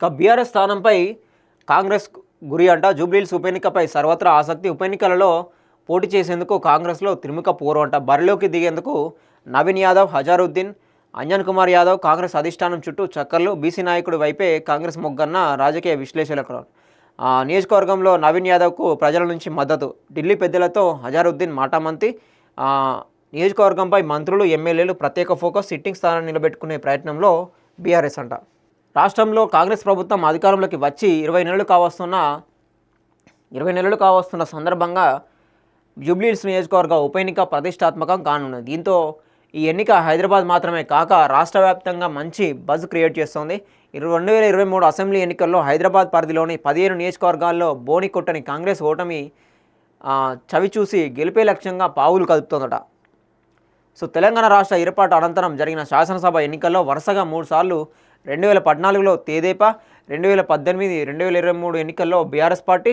ఇక బీఆర్ఎస్ స్థానంపై కాంగ్రెస్ గురి అంట. జూబ్లీహిల్స్ ఉప ఎన్నికపై సర్వత్రా ఆసక్తి. ఉప ఎన్నికలలో పోటీ చేసేందుకు కాంగ్రెస్లో త్రిముఖ పోరు అంట. బరిలోకి దిగేందుకు నవీన్ యాదవ్ హజారుద్దీన్ అంజన్ కుమార్ యాదవ్ కాంగ్రెస్ అధిష్టానం చుట్టూ చక్కర్లు. బీసీ నాయకుడి వైపే కాంగ్రెస్ మొగ్గన్న రాజకీయ విశ్లేషకులు. నియోజకవర్గంలో నవీన్ యాదవ్కు ప్రజల నుంచి మద్దతు. ఢిల్లీ పెద్దలతో హజారుద్దీన్ మాటామంతి. నియోజకవర్గంపై మంత్రులు ఎమ్మెల్యేలు ప్రత్యేక ఫోకస్. సిట్టింగ్ స్థానాన్ని నిలబెట్టుకునే ప్రయత్నంలో బీఆర్ఎస్ అంట. రాష్ట్రంలో కాంగ్రెస్ ప్రభుత్వం అధికారంలోకి వచ్చి ఇరవై నెలలు కావస్తున్న ఇరవై నెలలు కావస్తున్న సందర్భంగా జూబ్లీహిల్స్ నియోజకవర్గ ఉప ఎన్నిక ప్రతిష్టాత్మకం కానున్నది. దీంతో ఈ ఎన్నిక హైదరాబాద్ మాత్రమే కాక రాష్ట్ర వ్యాప్తంగా మంచి బజ్ క్రియేట్ చేస్తోంది. ఇరవై రెండు వేల ఇరవై మూడు అసెంబ్లీ ఎన్నికల్లో హైదరాబాద్ పరిధిలోని పదిహేను నియోజకవర్గాల్లో బోని కొట్టని కాంగ్రెస్ ఓటమి చవిచూసి చవి చూసి గెలిపే లక్ష్యంగా పావులు కదుపుతోందట. సో తెలంగాణ రాష్ట్ర ఏర్పాటు అనంతరం జరిగిన శాసనసభ ఎన్నికల్లో వరుసగా మూడుసార్లు రెండు వేల పద్నాలుగులో తేదేపా రెండు వేల పద్దెనిమిది రెండు వేల ఇరవై మూడు ఎన్నికల్లో బీఆర్ఎస్ పార్టీ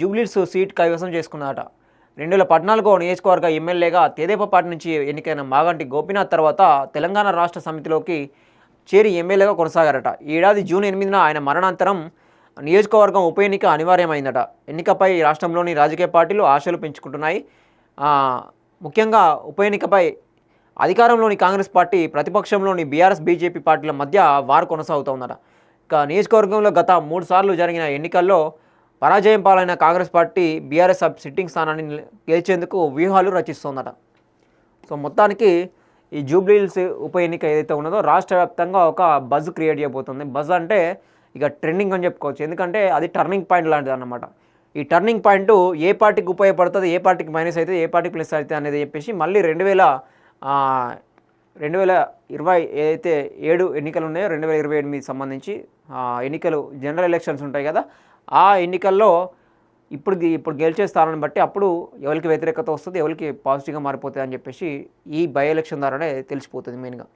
జూబ్లీస్ సీట్ కైవసం చేసుకున్నారట రెండు వేల పద్నాలుగో నియోజకవర్గ ఎమ్మెల్యేగా తేదేపా పార్టీ నుంచి ఎన్నికైన మాగంటి గోపీనాథ్ తర్వాత తెలంగాణ రాష్ట్ర సమితిలోకి చేరి ఎమ్మెల్యేగా కొనసాగారట. ఈ ఏడాది జూన్ ఎనిమిదిన ఆయన మరణాంతరం నియోజకవర్గం ఉప ఎన్నిక అనివార్యమైందట. ఎన్నికపై రాష్ట్రంలోని రాజకీయ పార్టీలు ఆశలు పెంచుకుంటున్నాయి. ముఖ్యంగా ఉప ఎన్నికపై అధికారంలోని కాంగ్రెస్ పార్టీ ప్రతిపక్షంలోని బీఆర్ఎస్ బీజేపీ పార్టీల మధ్య వారు కొనసాగుతోందట. ఇక నియోజకవర్గంలో గత మూడు సార్లు జరిగిన ఎన్నికల్లో పరాజయం పాలైన కాంగ్రెస్ పార్టీ బీఆర్ఎస్ సబ్ సిట్టింగ్ స్థానాన్ని గెలిచేందుకు వ్యూహాలు రచిస్తోందట. సో మొత్తానికి ఈ జూబ్లీహిల్స్ ఉప ఎన్నిక ఏదైతే ఉన్నదో రాష్ట్ర వ్యాప్తంగా ఒక బజ్ క్రియేట్ చేయబోతుంది. బజ్ అంటే ఇక ట్రెండింగ్ అని చెప్పుకోవచ్చు. ఎందుకంటే అది టర్నింగ్ పాయింట్ లాంటిది అన్నమాట ఈ టర్నింగ్ పాయింట్ ఏ పార్టీకి ఉపయోగపడుతుంది ఏ పార్టీకి మైనస్ అవుతుంది ఏ పార్టీకి ప్లస్ అవుతుంది అనేది చెప్పేసి మళ్ళీ రెండు వేల రెండు వేల ఇరవై ఏదైతే ఏడు ఎన్నికలు ఉన్నాయో రెండు వేల ఇరవై ఎనిమిది సంబంధించి ఎన్నికలు జనరల్ ఎలక్షన్స్ ఉంటాయి కదా ఆ ఎన్నికల్లో ఇప్పుడు ఇప్పుడు గెలిచే స్థానాన్ని బట్టి అప్పుడు ఎవరికి వ్యతిరేకత వస్తుంది ఎవరికి పాజిటివ్గా మారిపోతుంది అని చెప్పేసి ఈ బై ఎలక్షన్ ద్వారానే తెలిసిపోతుంది మెయిన్గా.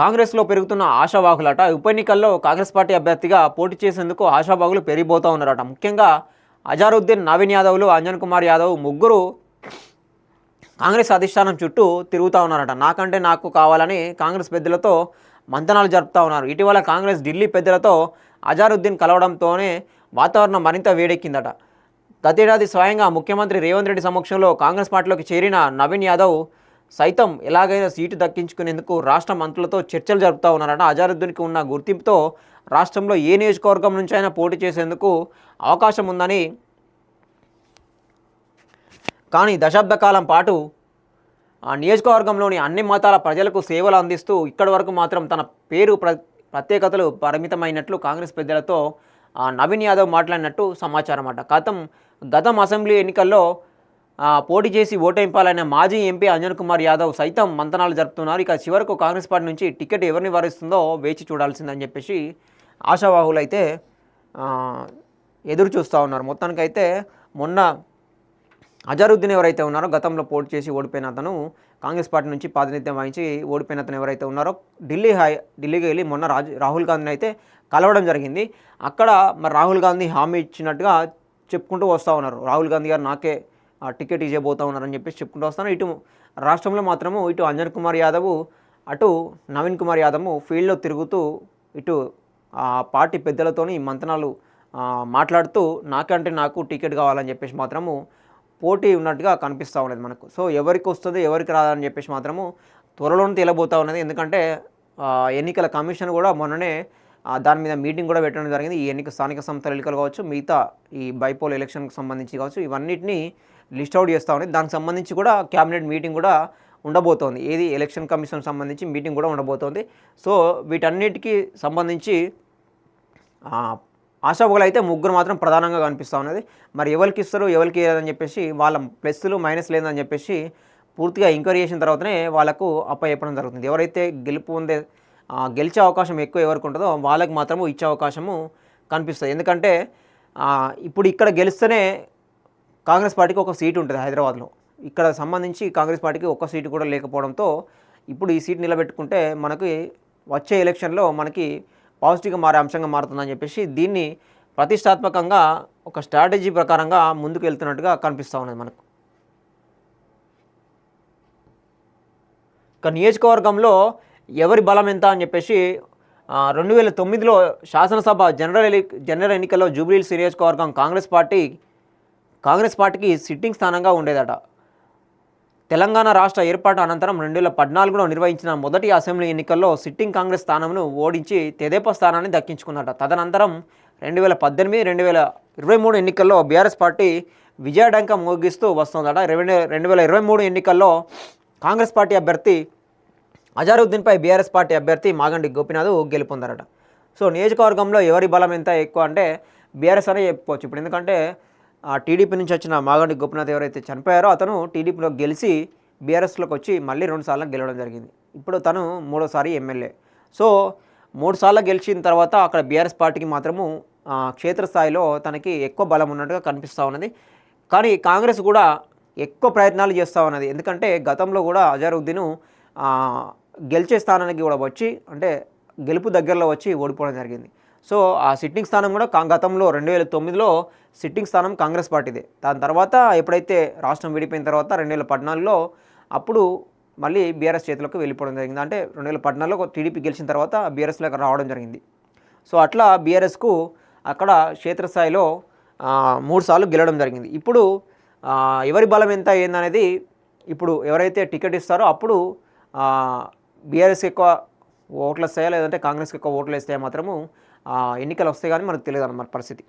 కాంగ్రెస్లో పెరుగుతున్న ఆశావాహులట. ఉప ఎన్నికల్లో కాంగ్రెస్ పార్టీ అభ్యర్థిగా పోటీ చేసేందుకు ఆశావాహులు పెరిగిపోతూ ఉన్నారట. ముఖ్యంగా అజారుద్దీన్ నవీన్ యాదవ్లు అంజన్ కుమార్ యాదవ్ ముగ్గురు కాంగ్రెస్ అధిష్టానం చుట్టూ తిరుగుతూ ఉన్నారట. నాకంటే నాకు కావాలని కాంగ్రెస్ పెద్దలతో మంతనాలు జరుపుతూ ఉన్నారు. ఇటీవల కాంగ్రెస్ ఢిల్లీ పెద్దలతో అజారుద్దీన్ కలవడంతోనే వాతావరణం మరింత వేడెక్కిందట. గతేడాది స్వయంగా ముఖ్యమంత్రి రేవంత్ రెడ్డి సమక్షంలో కాంగ్రెస్ పార్టీలోకి చేరిన నవీన్ యాదవ్ సైతం ఎలాగైనా సీటు దక్కించుకునేందుకు రాష్ట్ర మంత్రులతో చర్చలు జరుపుతూ ఉన్నారట. అజారుద్దీన్కి ఉన్న గుర్తింపుతో రాష్ట్రంలో ఏ నియోజకవర్గం నుంచి అయినా పోటీ చేసేందుకు అవకాశం ఉందని కానీ దశాబ్ద కాలం పాటు ఆ నియోజకవర్గంలోని అన్ని మతాల ప్రజలకు సేవలు అందిస్తూ ఇక్కడి వరకు మాత్రం తన పేరు ప్ర ప్రత్యేకతలు పరిమితమైనట్లు కాంగ్రెస్ పెద్దలతో ఆ, నవీన్ యాదవ్ మాట్లాడినట్టు సమాచారం అట గతం గతం అసెంబ్లీ ఎన్నికల్లో పోటీ చేసి ఓటేంపాలనే మాజీ ఎంపీ అంజన్ కుమార్ యాదవ్ సైతం మంతనాలు జరుపుతున్నారు. ఇక చివరకు కాంగ్రెస్ పార్టీ నుంచి టికెట్ ఎవరిని వారిస్తుందో వేచి చూడాల్సిందని చెప్పేసి ఆశావాహులు అయితే ఎదురు చూస్తూ ఉన్నారు. మొత్తానికైతే మొన్న అజరుద్దీన్ ఎవరైతే ఉన్నారో గతంలో పోటీ చేసి ఓడిపోయిన అతను కాంగ్రెస్ పార్టీ నుంచి ప్రాతినిధ్యం వహించి ఓడిపోయిన అతను ఎవరైతే ఉన్నారో ఢిల్లీ హై ఢిల్లీకి వెళ్ళి మొన్న రాజు రాహుల్ గాంధీని అయితే కలవడం జరిగింది. అక్కడ మరి రాహుల్ గాంధీ హామీ ఇచ్చినట్టుగా చెప్పుకుంటూ వస్తూ ఉన్నారు. రాహుల్ గాంధీ గారు నాకే టికెట్ ఇవ్వబోతా ఉన్నారని చెప్పేసి చెప్పుకుంటూ వస్తాను. ఇటు రాష్ట్రంలో మాత్రము ఇటు అంజన్ కుమార్ యాదవ్ అటు నవీన్ కుమార్ యాదవ్ ఫీల్డ్లో తిరుగుతూ ఇటు ఆ పార్టీ పెద్దలతోని మంతనాలు మాట్లాడుతూ నాకంటే నాకు టికెట్ కావాలని చెప్పేసి మాత్రము పోటీ ఉన్నట్టుగా కనిపిస్తూ ఉన్నది మనకు. సో ఎవరికి వస్తుంది ఎవరికి రాదని చెప్పేసి మాత్రము త్వరలోనే తేలబోతూ ఉన్నది. ఎందుకంటే ఎన్నికల కమిషన్ కూడా మొన్ననే దాని మీద మీటింగ్ కూడా పెట్టడం జరిగింది. ఈ ఎన్నిక స్థానిక సంస్థల ఎన్నికలు కావచ్చు మిగతా ఈ బైపోల్ ఎలక్షన్కి సంబంధించి కావచ్చు ఇవన్నిటిని లిస్ట్ అవుట్ చేస్తూ ఉంది. దానికి సంబంధించి కూడా క్యాబినెట్ మీటింగ్ కూడా ఉండబోతోంది. ఏది? ఎలక్షన్ కమిషన్ సంబంధించి మీటింగ్ కూడా ఉండబోతోంది. సో వీటన్నిటికీ సంబంధించి ఆ, అయితే ముగ్గురు మాత్రం ప్రధానంగా కనిపిస్తూ ఉన్నది. మరి ఎవరికి ఇస్తారు? ఎవరికి లేదని చెప్పేసి వాళ్ళ ప్లస్లు మైనస్ లేదని చెప్పేసి పూర్తిగా ఎంక్వైరీ చేసిన తర్వాతనే వాళ్ళకు అప్ప చెప్పడం జరుగుతుంది. ఎవరైతే గెలుపు ఉందే గెలిచే అవకాశం ఎక్కువ ఎవరికి ఉంటుందో వాళ్ళకి మాత్రము ఇచ్చే అవకాశము కనిపిస్తుంది. ఎందుకంటే ఇప్పుడు ఇక్కడ గెలిస్తేనే కాంగ్రెస్ పార్టీకి ఒక సీటు ఉంటుంది హైదరాబాద్లో. ఇక్కడ సంబంధించి కాంగ్రెస్ పార్టీకి ఒక్క సీటు కూడా లేకపోవడంతో ఇప్పుడు ఈ సీట్ నిలబెట్టుకుంటే మనకి వచ్చే ఎలక్షన్లో మనకి పాజిటివ్గా మారే అంశంగా మారుతుందని చెప్పేసి దీన్ని ప్రతిష్టాత్మకంగా ఒక స్ట్రాటజీ ప్రకారంగా ముందుకు వెళ్తున్నట్టుగా కనిపిస్తూ ఉన్నది మనకు. ఇక నియోజకవర్గంలో ఎవరి బలం ఎంత అని చెప్పేసి రెండు వేల తొమ్మిదిలో శాసనసభ జనరల్ ఎలి జనరల్ ఎన్నికల్లో జూబ్లీహిల్స్ నియోజకవర్గం కాంగ్రెస్ పార్టీ కాంగ్రెస్ పార్టీకి సిట్టింగ్ స్థానంగా ఉండేదట. తెలంగాణ రాష్ట్ర ఏర్పాటు అనంతరం రెండు వేల పద్నాలుగులో నిర్వహించిన మొదటి అసెంబ్లీ ఎన్నికల్లో సిట్టింగ్ కాంగ్రెస్ స్థానంను ఓడించి తెదేపా స్థానాన్ని దక్కించుకున్నట. తదనంతరం రెండు వేల పద్దెనిమిది రెండు వేల ఇరవై మూడు ఎన్నికల్లో బీఆర్ఎస్ పార్టీ విజయడంక మోగిస్తూ వస్తుందట రెండు రెండు వేల ఇరవై మూడు ఎన్నికల్లో కాంగ్రెస్ పార్టీ అభ్యర్థి అజారుద్దీన్పై బీఆర్ఎస్ పార్టీ అభ్యర్థి మాగండి గోపినాథ్ గెలుపొందారట. సో నియోజకవర్గంలో ఎవరి బలం ఎంత ఎక్కువ అంటే బీఆర్ఎస్ అనే చెప్పుకోవచ్చు. ఇప్పుడు ఎందుకంటే ఆ టీడీపీ నుంచి వచ్చిన మాగండి గోపినాథ్ ఎవరైతే చనిపోయారో అతను టీడీపీలో గెలిచి బీఆర్ఎస్లోకి వచ్చి మళ్ళీ రెండు సార్లు గెలవడం జరిగింది. ఇప్పుడు తను మూడోసారి ఎమ్మెల్యే. సో మూడు సార్లు గెలిచిన తర్వాత అక్కడ బీఆర్ఎస్ పార్టీకి మాత్రము క్షేత్రస్థాయిలో తనకి ఎక్కువ బలం ఉన్నట్టుగా కనిపిస్తూ ఉన్నది. కానీ కాంగ్రెస్ కూడా ఎక్కువ ప్రయత్నాలు చేస్తూ ఉన్నది. ఎందుకంటే గతంలో కూడా అజారుద్దీను గెలిచే స్థానానికి కూడా వచ్చి అంటే గెలుపు దగ్గరలో వచ్చి ఓడిపోవడం జరిగింది. సో ఆ సిట్టింగ్ స్థానం కూడా కా- గతంలో రెండు వేల తొమ్మిదిలో సిట్టింగ్ స్థానం కాంగ్రెస్ పార్టీదే. దాని తర్వాత ఎప్పుడైతే రాష్ట్రం విడిపోయిన తర్వాత రెండు వేల పద్నాలుగులో అప్పుడు మళ్ళీ బీఆర్ఎస్ చేతిలోకి వెళ్ళిపోవడం జరిగింది. అంటే రెండు వేల పద్నాలుగులో టీడీపీ గెలిచిన తర్వాత బీఆర్ఎస్లోకి రావడం జరిగింది. సో అట్లా బీఆర్ఎస్కు అక్కడ క్షేత్రస్థాయిలో మూడుసార్లు గెలవడం జరిగింది. ఇప్పుడు ఎవరి బలం ఎంత ఏందనేది ఇప్పుడు ఎవరైతే టికెట్ ఇస్తారో అప్పుడు బీఆర్ఎస్ ఎక్కువ ఓట్లు వస్తాయా లేదంటే కాంగ్రెస్కి ఎక్కువ ఓట్లు వేస్తాయా మాత్రము ఎన్నికలు వస్తాయి కానీ మనకు తెలియదు అన్నమాట పరిస్థితి.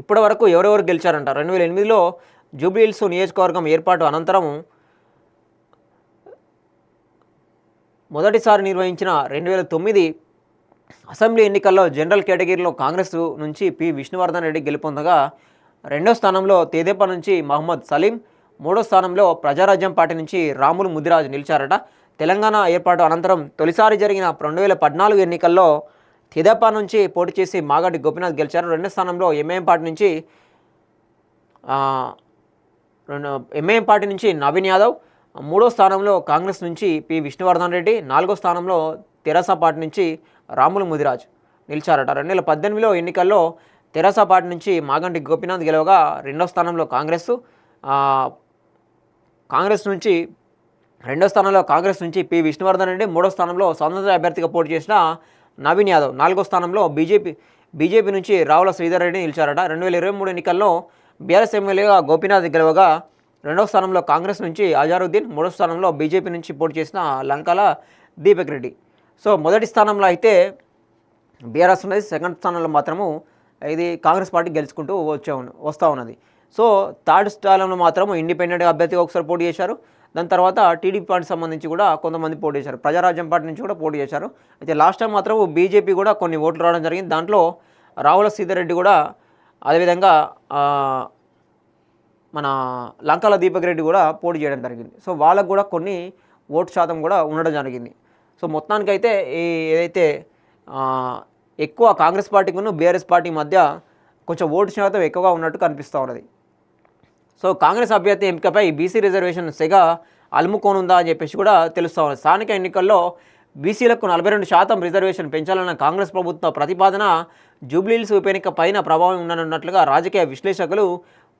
ఇప్పటి వరకు ఎవరెవరు గెలిచారంట? రెండు వేల ఎనిమిదిలో జూబ్లీహిల్స్ నియోజకవర్గం ఏర్పాటు అనంతరం మొదటిసారి నిర్వహించిన రెండు వేల తొమ్మిది అసెంబ్లీ ఎన్నికల్లో జనరల్ కేటగిరీలో కాంగ్రెస్ నుంచి పి విష్ణువర్ధన్ రెడ్డి గెలుపొందగా రెండో స్థానంలో తేదేపా నుంచి మహమ్మద్ సలీం మూడో స్థానంలో ప్రజారాజ్యం పార్టీ నుంచి రాములు ముదిరాజు నిలిచారట. తెలంగాణ ఏర్పాటు అనంతరం తొలిసారి జరిగిన రెండు వేల పద్నాలుగు ఎన్నికల్లో తెదేపా నుంచి పోటీ చేసి మాగడ్డి గోపినాథ్ గెలిచారు. రెండో స్థానంలో ఎంఐఎం పార్టీ నుంచి రెండు ఎంఐఎం పార్టీ నుంచి నవీన్ యాదవ్ మూడో స్థానంలో కాంగ్రెస్ నుంచి పి విష్ణువర్ధన్ రెడ్డి నాలుగో స్థానంలో తెరాస పార్టీ నుంచి రాములు ముదిరాజ్ నిలిచారట. రెండు వేల పద్దెనిమిదిలో ఎన్నికల్లో తెరాస పార్టీ నుంచి మాగంటి గోపీనాథ్ గెలవగా రెండో స్థానంలో కాంగ్రెస్ కాంగ్రెస్ నుంచి రెండో స్థానంలో కాంగ్రెస్ నుంచి పి విష్ణువర్ధన్ రెడ్డి మూడో స్థానంలో స్వతంత్ర అభ్యర్థిగా పోటీ చేసిన నవీన్ యాదవ్ నాలుగో స్థానంలో బీజేపీ బీజేపీ నుంచి రావుల శ్రీధర్ రెడ్డి నిలిచారట. రెండు వేల ఇరవై మూడు ఎన్నికల్లో బీఆర్ఎస్ ఎమ్మెల్యేగా గోపీనాథ్ గెలవగా రెండవ స్థానంలో కాంగ్రెస్ నుంచి అజారుద్దీన్ మూడో స్థానంలో బీజేపీ నుంచి పోటీ చేసిన లంకాల దీపక్ రెడ్డి. సో మొదటి స్థానంలో అయితే బీఆర్ఎస్ ఉన్నది. సెకండ్ స్థానంలో మాత్రము ఇది కాంగ్రెస్ పార్టీ గెలుచుకుంటూ వచ్చే వస్తూ ఉన్నది. సో థర్డ్ స్థానంలో మాత్రము ఇండిపెండెంట్ అభ్యర్థిగా ఒకసారి పోటీ చేశారు. దాని తర్వాత టీడీపీ పార్టీ సంబంధించి కూడా కొంతమంది పోటీ చేశారు. ప్రజారాజ్యం పార్టీ నుంచి కూడా పోటీ చేశారు. అయితే లాస్ట్ టైం మాత్రం బీజేపీ కూడా కొన్ని ఓట్లు రావడం జరిగింది. దాంట్లో రావుల సీతారెడ్డి కూడా అదేవిధంగా మన లంకాల దీపక్ రెడ్డి కూడా పోటీ చేయడం జరిగింది. సో వాళ్ళకు కూడా కొన్ని ఓటు శాతం కూడా ఉండడం జరిగింది. సో మొత్తానికైతే ఈ ఏదైతే ఎక్కువ కాంగ్రెస్ పార్టీకును బీఆర్ఎస్ పార్టీ మధ్య కొంచెం ఓటు శాతం ఎక్కువగా ఉన్నట్టు కనిపిస్తూ ఉన్నది. సో కాంగ్రెస్ అభ్యర్థి ఎంపికపై బీసీ రిజర్వేషన్ సెగ అలుముకోనుందా అని చెప్పేసి కూడా తెలుస్తూ ఉంది. స్థానిక ఎన్నికల్లో బీసీలకు నలభై రెండు శాతం రిజర్వేషన్ పెంచాలన్న కాంగ్రెస్ ప్రభుత్వ ప్రతిపాదన జూబ్లీహిల్స్ ఉప ఎన్నిక పైన ప్రభావం ఉండనున్నట్లుగా రాజకీయ విశ్లేషకులు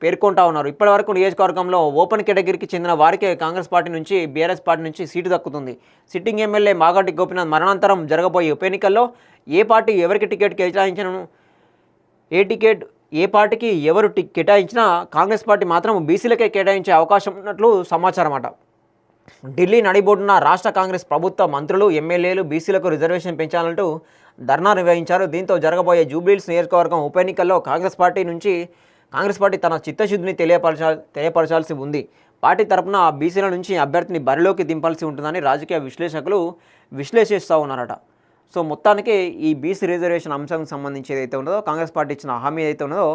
పేర్కొంటా ఉన్నారు. ఇప్పటివరకు నియోజకవర్గంలో ఓపెన్ కేటగిరీకి చెందిన వారికే కాంగ్రెస్ పార్టీ నుంచి బీఆర్ఎస్ పార్టీ నుంచి సీటు దక్కుతుంది. సిట్టింగ్ ఎమ్మెల్యే మాగంటి గోపినాథ్ మరణాంతరం జరగబోయే ఉప ఎన్నికల్లో ఏ పార్టీ ఎవరికి టికెట్ కేటాయించను ఏ టికెట్ ఏ పార్టీకి ఎవరు కేటాయించినా కాంగ్రెస్ పార్టీ మాత్రం బీసీలకే కేటాయించే అవకాశం ఉన్నట్లు సమాచారం అట ఢిల్లీ నడిబోడున్న రాష్ట్ర కాంగ్రెస్ ప్రభుత్వ మంత్రులు ఎమ్మెల్యేలు బీసీలకు రిజర్వేషన్ పెంచాలంటూ ధర్నా నిర్వహించారు. దీంతో జరగబోయే జూబ్లీహిల్స్ నియోజకవర్గం ఉప ఎన్నికల్లో కాంగ్రెస్ పార్టీ నుంచి కాంగ్రెస్ పార్టీ తన చిత్తశుద్ధిని తెలియపరచా తెలియపరచాల్సి ఉంది. పార్టీ తరపున బీసీల నుంచి అభ్యర్థిని బరిలోకి దింపాల్సి ఉంటుందని రాజకీయ విశ్లేషకులు విశ్లేషిస్తూ ఉన్నారట. సో మొత్తానికి ఈ బీసీ రిజర్వేషన్ అంశానికి సంబంధించి ఏదైతే ఉన్నదో కాంగ్రెస్ పార్టీ ఇచ్చిన హామీ ఏదైతే ఉన్నదో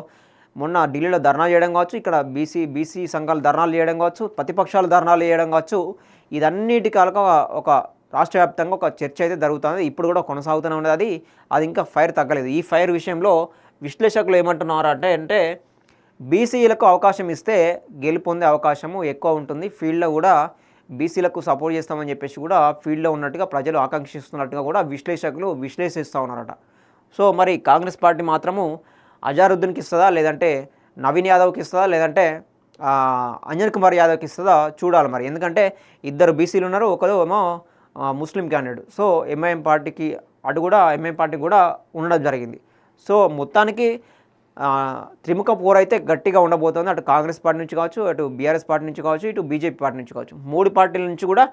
మొన్న ఢిల్లీలో ధర్నా చేయడం కావచ్చు ఇక్కడ బీసీ బీసీ సంఘాలు ధర్నాలు చేయడం కావచ్చు ప్రతిపక్షాలు ధర్నాలు చేయడం కావచ్చు ఇదన్నిటి కాలక ఒక రాష్ట్ర వ్యాప్తంగా ఒక చర్చ అయితే జరుగుతుంది. ఇప్పుడు కూడా కొనసాగుతూనే ఉన్నది. అది అది ఇంకా ఫైర్ తగ్గలేదు. ఈ ఫైర్ విషయంలో విశ్లేషకులు ఏమంటున్నారు అంటే అంటే బీసీలకు అవకాశం ఇస్తే గెలుపొందే అవకాశము ఎక్కువ ఉంటుంది. ఫీల్డ్లో కూడా బీసీలకు సపోర్ట్ చేస్తామని చెప్పేసి కూడా ఫీల్డ్లో ఉన్నట్టుగా ప్రజలు ఆకాంక్షిస్తున్నట్టుగా కూడా విశ్లేషకులు విశ్లేషిస్తూ ఉన్నారట. సో మరి కాంగ్రెస్ పార్టీ మాత్రము అజారుద్దీన్కి ఇస్తుందా లేదంటే నవీన్ యాదవ్కి ఇస్తుందా లేదంటే అంజన్ కుమార్ యాదవ్కి ఇస్తుందా చూడాలి మరి. ఎందుకంటే ఇద్దరు బీసీలు ఉన్నారు ఒకరు ఏమో ముస్లిం క్యాండిడేట్. సో ఎంఐఎం పార్టీకి అటు కూడా ఎంఐఎం పార్టీ కూడా ఉండడం జరిగింది. సో మొత్తానికి త్రిముఖ పోర్ అయితే గట్టిగా ఉండబోతోంది. అటు కాంగ్రెస్ పార్టీ నుంచి కావచ్చు అటు బీఆర్ఎస్ పార్టీ నుంచి కావచ్చు ఇటు బీజేపీ పార్టీ నుంచి కావచ్చు. మూడు పార్టీల నుంచి కూడా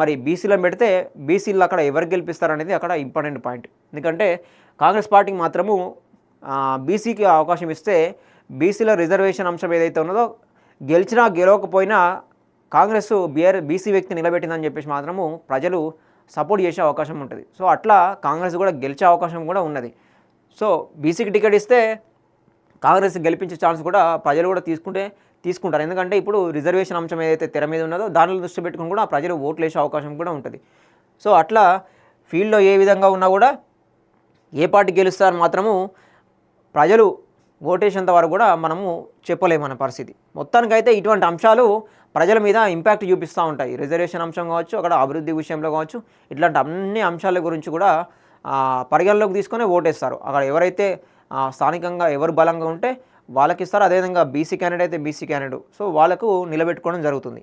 మరి బీసీలను పెడితే బీసీలు అక్కడ ఎవరు గెలిపిస్తారనేది అక్కడ ఇంపార్టెంట్ పాయింట్. ఎందుకంటే కాంగ్రెస్ పార్టీకి మాత్రము బీసీకి అవకాశం ఇస్తే బీసీల రిజర్వేషన్ అంశం ఏదైతే ఉన్నదో గెలిచినా గెలవకపోయినా కాంగ్రెస్ బీఆర్ బీసీ వ్యక్తి నిలబెట్టిందని చెప్పేసి మాత్రము ప్రజలు సపోర్ట్ చేసే అవకాశం ఉంటుంది. సో అట్లా కాంగ్రెస్ కూడా గెలిచే అవకాశం కూడా ఉన్నది. సో బీసీకి టికెట్ ఇస్తే కాంగ్రెస్ గెలిపించే ఛాన్స్ కూడా ప్రజలు కూడా తీసుకుంటే తీసుకుంటారు. ఎందుకంటే ఇప్పుడు రిజర్వేషన్ అంశం ఏదైతే తెర మీద ఉన్నదో దానిలో దృష్టి పెట్టుకుని కూడా ప్రజలు ఓట్లు వేసే అవకాశం కూడా ఉంటుంది. సో అట్లా ఫీల్డ్లో ఏ విధంగా ఉన్నా కూడా ఏ పార్టీ గెలుస్తారని మాత్రము ప్రజలు ఓటేసేంత వరకు కూడా మనము చెప్పలేము మన పరిస్థితి. మొత్తానికైతే ఇటువంటి అంశాలు ప్రజల మీద ఇంపాక్ట్ చూపిస్తూ ఉంటాయి. రిజర్వేషన్ అంశం కావచ్చు అక్కడ అభివృద్ధి విషయంలో కావచ్చు ఇట్లాంటి అన్ని అంశాల గురించి కూడా పరిగణలోకి తీసుకొని ఓటేస్తారు. అక్కడ ఎవరైతే స్థానికంగా ఎవరు బలంగా ఉంటే వాళ్ళకి ఇస్తారు అదేవిధంగా బీసీ క్యాండిడేట్ అయితే బీసీ క్యాండిడేట్ సో వాళ్ళకు నిలబెట్టుకోవడం జరుగుతుంది.